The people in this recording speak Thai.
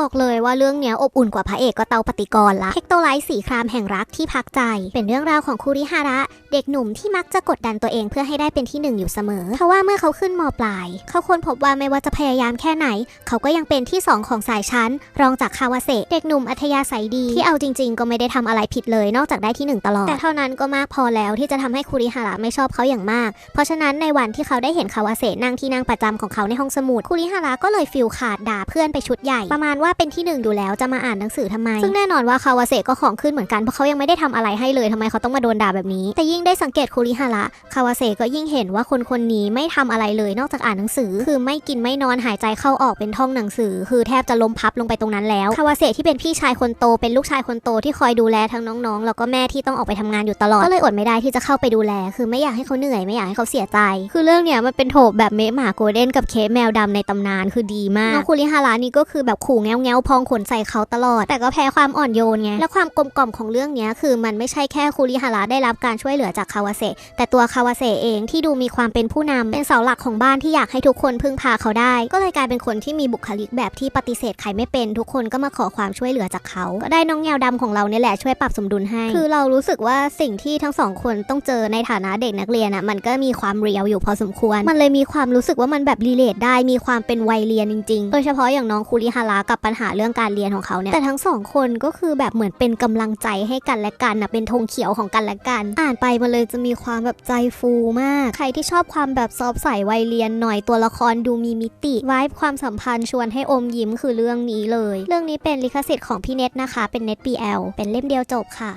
บอกเลยว่าเรื่องเนี้ยอบอุ่นกว่าพระเอกก็เตาปฏิกรละเทคโตไลท์สีครามแห่งรักที่พักใจ เป็นเรื่องราวของคูริฮาระ เด็กหนุ่มที่มักจะกดดันตัวเองเพื่อให้ได้เป็นที่หนึ่งอยู่เสมอเพราะว่าเมื่อเขาขึ้นมปลาย เขาค้นพบว่าไม่ว่าจะพยายามแค่ไหน เขาก็ยังเป็นที่สองของสายชั้น รองจากคาวาเซะเด็กหนุ่มอัธยาศัยดีที่เอาจริง ๆ ก็ไม่ได้ทำอะไรผิดเลยนอกจากได้ที่หนึ่งตลอดแต่เท่านั้นก็มากพอแล้วที่จะทำให้คูริฮาระไม่ชอบเขาอย่างมาก เพราะฉะนั้นในวันที่เขาได้เห็นคาวาเซะนั่งที่นั่งประจำของเขาในห้องสมุดคูริฮาระก็เลยฟิลขาดด่าเพื่อนไปชุดใหญ่ประมาณว่าเป็นที่หนึ่งอยู่แล้วจะมาอ่านหนังสือทำไม ซึ่งแน่นอนว่าคาวาเซะก็ของขึ้นเหมือนกันเพราะเขายังไม่ได้ทำอะไรให้เลยทำไมเขาต้องมาโดนด่าแบบนี้ แต่ยิ่งได้สังเกตคูริฮาระคาวาเซะก็ยิ่งเห็นว่าคนคนนี้ไม่ทำอะไรเลยนอกจากอ่านหนังสือ คือไม่กินไม่นอนหายใจเข้าออกเป็นท่องหนังสือ คือแทบจะล้มพับลงไปตรงนั้นแล้วคาวาเซะที่เป็นพี่ชายคนโตเป็นลูกชายคนโตที่คอยดูแลทั้งน้องๆ แล้วก็แม่ที่ต้องออกไปทำงานอยู่ตลอดก็เลยอดไม่ได้ที่จะเข้าไปดูแล คือไม่อยากให้เขาเหนื่อยไม่อยากให้เขาเสียใจ คือเรื่องเนี้ยมันเป็นโถบแบบเมะหมาโกลเด้นกับเคสแมวดำในตำนานคือดีมากน้องคูริฮาระนี่ก็คือแบบขู่แง้วแง้วพองขนใส่เขาตลอด แต่ก็แพ้ความอ่อนโยนไง และความกลมกล่อมของเรื่องนี้คือมันไม่ใช่แค่คูริฮาระได้รับการช่วยเหลือจากคาวาเซแต่ตัวคาวาเซเองที่ดูมีความเป็นผู้นำเป็นเสาหลักของบ้านที่อยากให้ทุกคนพึ่งพาเขาได้ ก็เลยกลายเป็นคนที่มีบุคลิกแบบที่ปฏิเสธใครไม่เป็นทุกคนก็มาขอความช่วยเหลือจากเขาก็ได้น้องแงวดำของเราเนี่ยแหละช่วยปรับสมดุลให้ คือเรารู้สึกว่าสิ่งที่ทั้งสองคนต้องเจอในฐานะเด็กนักเรียนอะมันก็มีความเรียวอยู่พอสมควร มันเลยมีความรู้สึกว่ามันแบบรีเลทได้มีความเป็นวัยเรียนจริงๆโดยเฉพาะอย่างน้องคูริฮาระกับปัญหาเรื่องการเรียนของเขาเนี่ยแต่ทั้งสองคนก็คือแบบเหมือนเป็นกำลังใจให้กันและกันนะเป็นธงเขียวของกันและกัน อ่านไปมาเลยจะมีความแบบใจฟูมาก ใครที่ชอบความแบบซอฟใสวัยเรียนหน่อยตัวละครดูมีมิติวายความสัมพันธ์ชวนให้อมยิ้มคือเรื่องนี้เลย เรื่องนี้เป็นลิขสิทธิ์ของพี่เน็ตนะคะ เป็นเน็ต BL เป็นเล่มเดียวจบค่ะ